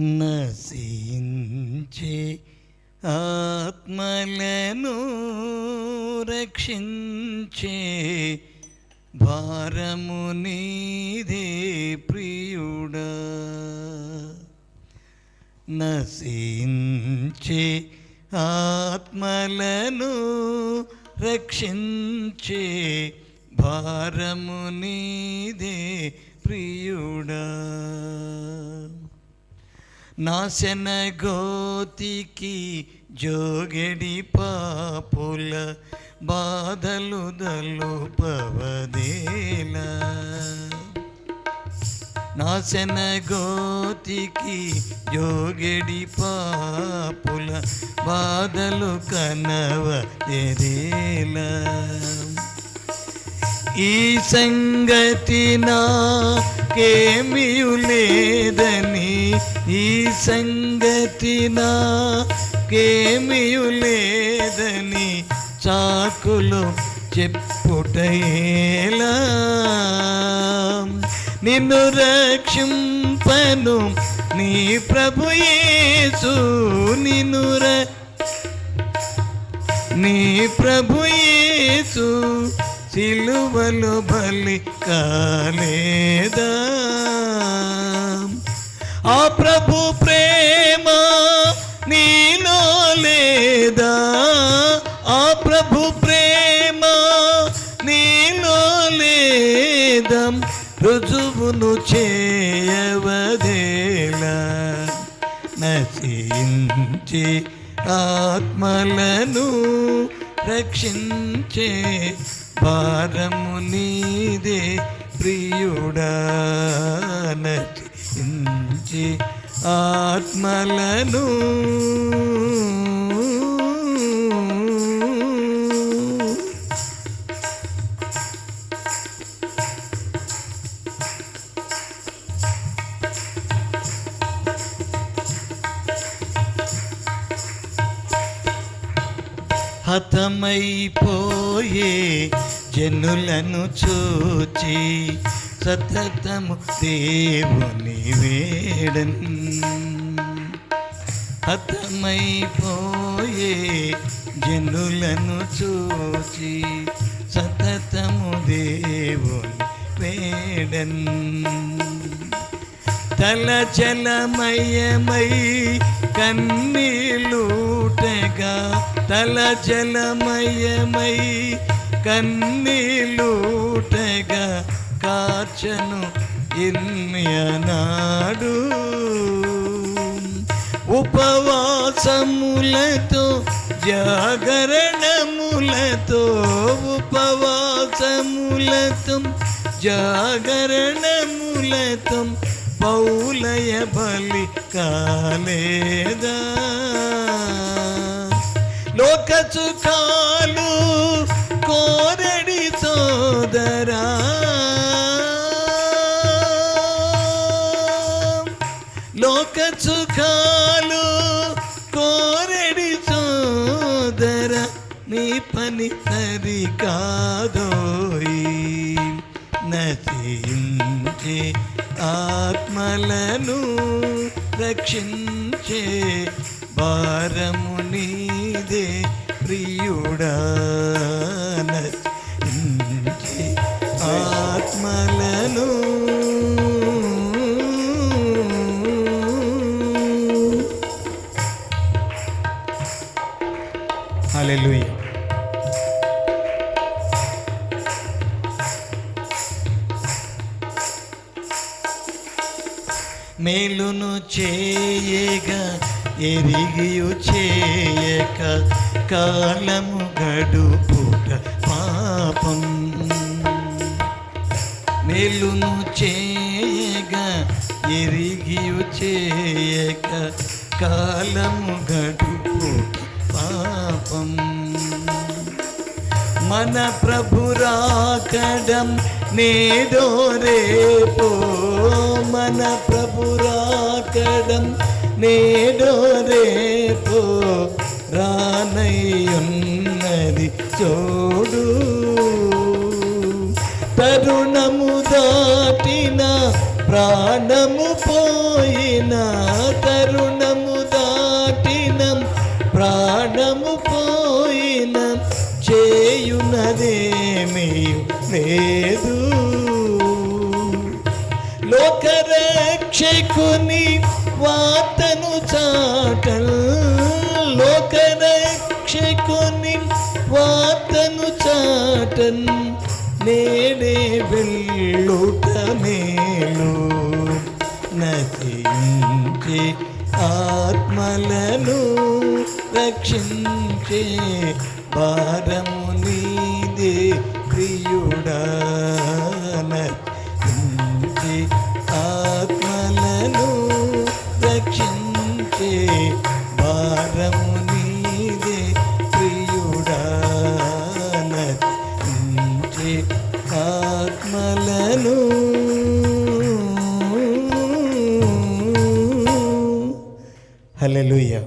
నశించే ఆత్మలను రక్షించే భారము నీదే ప్రియుడా. నశించే ఆత్మలను రక్షించే భారము నీదే ప్రియుడా. నాశన గోతికి జోగెడి పాపుల బాధలు దలుపవదేలా. నాశన గోతికి జోగెడి పాపుల బాధలు కనవ ఎదేలా ఈ సంగతి నాకేమియు లేదని ఈ సంగతి నాకేమియు లేదని చాకులు చెప్పుటేలా నిన్ను రక్షింపను నీ ప్రభుయేసు నిన్ను నీ ప్రభుయేసు సిలువలు బలి కాలేదా. ఆ ప్రభు ప్రేమ నీలో లేదా? ఆ ప్రభు ప్రేమ నీలో లేదా? రుజువును చేయవదేలా? నశించి ఆత్మలను రక్షించే భారము నీదే ప్రియుడా ఆత్మలను హతమైపోయే జనులను చూచి సతతము దేవుని వేడన్. హతమైపోయే జనులను చూచి సతతము దేవుని వేడన్. తల జలమయమై కన్నీలుటగా తల జలమయమై కన్నీలుటగా కాచను ఇన్యనాడు. ఉపవాసములతో జాగరణములతో ఉపవాసములతో జాగరణములతో పౌలయ బలి కాలేదా? లోక కోరడి సోదరా. లోక సుఖాలు కోరడి సోదర నీ పని సరి కాదోయి నశించే ఆత్మలను రక్షించే భారము నీదే. ప్రియుడా ఆత్మలను హల్లెలూయా. మేలును చేయగా ఎరిగియు చేయక కాలము గడుపుట పాపం. మేలును చేయగ ఎరిగి చేయక కాలము గడుపుట పాపం. మన ప్రభు రాకడం నేడో రేపో. మన ప్రభు రాకడం నేడో రేపో. రానయ్యున్నది చోడు. తరుణము దాటిన ప్రాణము పోయిన తరుణము దాటిన ప్రాణము పోయిన చేయునదేమీ లేదు. లోకరక్షకుని వాతను చాటల్ వార్తను చాటన్ నేడే వెళ్ళుట మేలు నశించే ఆత్మలను రక్షించే భారము నీదే ప్రియుడా. ஹலெலூயா